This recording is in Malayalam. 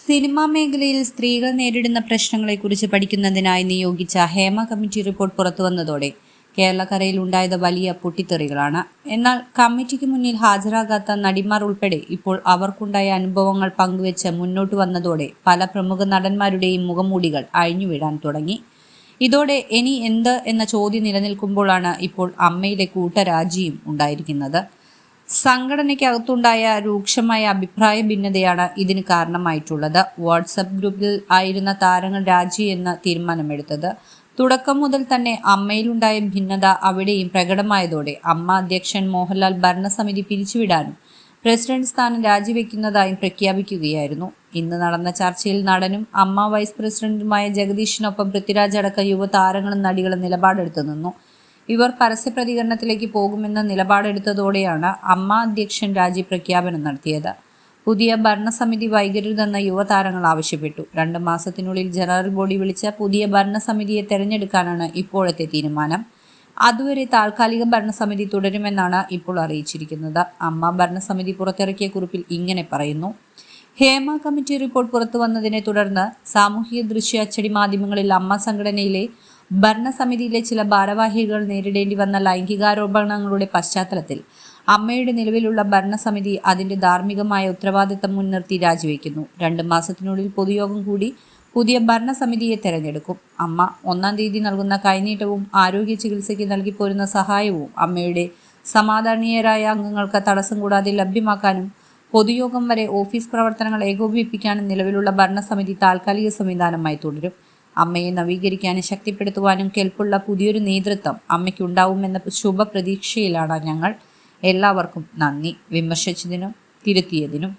സിനിമാ മേഖലയിൽ സ്ത്രീകൾ നേരിടുന്ന പ്രശ്നങ്ങളെക്കുറിച്ച് പഠിക്കുന്നതിനായി നിയോഗിച്ച ഹേമ കമ്മിറ്റി റിപ്പോർട്ട് പുറത്തുവന്നതോടെ കേരളക്കരയിൽ ഉണ്ടായത് വലിയ പൊട്ടിത്തെറികളാണ്. എന്നാൽ കമ്മിറ്റിക്ക് മുന്നിൽ ഹാജരാകാത്ത നടിമാർ ഉൾപ്പെടെ ഇപ്പോൾ അവർക്കുണ്ടായ അനുഭവങ്ങൾ പങ്കുവെച്ച് മുന്നോട്ട് വന്നതോടെ പല പ്രമുഖ നടന്മാരുടെയും മുഖംമൂടികൾ അഴിഞ്ഞുവിടാൻ തുടങ്ങി. ഇതോടെ ഇനി എന്ത് എന്ന ചോദ്യം നിലനിൽക്കുമ്പോഴാണ് ഇപ്പോൾ അമ്മയിലെ കൂട്ടരാജിയും ഉണ്ടായിരിക്കുന്നത്. സംഘടനയ്ക്കകത്തുണ്ടായ രൂക്ഷമായ അഭിപ്രായ ഭിന്നതയാണ് ഇതിന് കാരണമായിട്ടുള്ളത്. വാട്സപ്പ് ഗ്രൂപ്പിൽ ആയിരുന്ന താരങ്ങൾ രാജി എന്ന തീരുമാനമെടുത്തത്. തുടക്കം മുതൽ തന്നെ അമ്മയിലുണ്ടായ ഭിന്നത അവിടെയും പ്രകടമായതോടെ അമ്മ അധ്യക്ഷൻ മോഹൻലാൽ ഭരണസമിതി പിരിച്ചുവിടാനും പ്രസിഡന്റ് സ്ഥാനം രാജിവെക്കുന്നതായും പ്രഖ്യാപിക്കുകയായിരുന്നു. ഇന്ന് നടന്ന ചർച്ചയിൽ നടനും അമ്മ വൈസ് പ്രസിഡന്റുമായ ജഗദീഷിനൊപ്പം പൃഥ്വിരാജ് അടക്കം യുവതാരങ്ങളും നടികളും നിലപാടെടുത്തു നിന്നു. ഇവർ പരസ്യ പ്രതികരണത്തിലേക്ക് പോകുമെന്ന നിലപാടെടുത്തതോടെയാണ് അമ്മ അധ്യക്ഷൻ രാജി പ്രഖ്യാപനം നടത്തിയത്. പുതിയ ഭരണസമിതി വൈകരുതെന്ന് യുവതാരങ്ങൾ ആവശ്യപ്പെട്ടു. രണ്ട് മാസത്തിനുള്ളിൽ ജനറൽ ബോഡി വിളിച്ച പുതിയ ഭരണസമിതിയെ തെരഞ്ഞെടുക്കാനാണ് ഇപ്പോഴത്തെ തീരുമാനം. അതുവരെ താൽക്കാലിക ഭരണസമിതി തുടരുമെന്നാണ് ഇപ്പോൾ അറിയിച്ചിരിക്കുന്നത്. അമ്മ ഭരണസമിതി പുറത്തിറക്കിയ കുറിപ്പിൽ ഇങ്ങനെ പറയുന്നു. ഹേമ കമ്മിറ്റി റിപ്പോർട്ട് പുറത്തു വന്നതിനെ തുടർന്ന് സാമൂഹിക ദൃശ്യ അച്ചടി മാധ്യമങ്ങളിൽ അമ്മ സംഘടനയിലെ ഭരണസമിതിയിലെ ചില ഭാരവാഹികൾ നേരിടേണ്ടി വന്ന ലൈംഗികാരോപണങ്ങളുടെ പശ്ചാത്തലത്തിൽ അമ്മയുടെ നിലവിലുള്ള ഭരണസമിതി അതിന്റെ ധാർമ്മികമായ ഉത്തരവാദിത്തം മുൻനിർത്തി രാജിവെക്കുന്നു. രണ്ട് മാസത്തിനുള്ളിൽ പൊതുയോഗം കൂടി പുതിയ ഭരണസമിതിയെ തെരഞ്ഞെടുക്കും. അമ്മ ഒന്നാം തീയതി നൽകുന്ന കൈനീട്ടവും ആരോഗ്യ ചികിത്സയ്ക്ക് നൽകിപ്പോരുന്ന സഹായവും അമ്മയുടെ സമാധാനീയരായ അംഗങ്ങൾക്ക് തടസ്സം കൂടാതെ ലഭ്യമാക്കാനും പൊതുയോഗം വരെ ഓഫീസ് പ്രവർത്തനങ്ങൾ ഏകോപിപ്പിക്കാനും നിലവിലുള്ള ഭരണസമിതി താൽക്കാലിക സംവിധാനമായി തുടരും. അമ്മയെ നവീകരിക്കാനും ശക്തിപ്പെടുത്തുവാനും കെൽപ്പുള്ള പുതിയൊരു നേതൃത്വം അമ്മയ്ക്കുണ്ടാവുമെന്ന ശുഭപ്രതീക്ഷയിലാണ് ഞങ്ങൾ. എല്ലാവർക്കും നന്ദി. വിമർശിച്ചതിനും തിരുത്തിയതിനും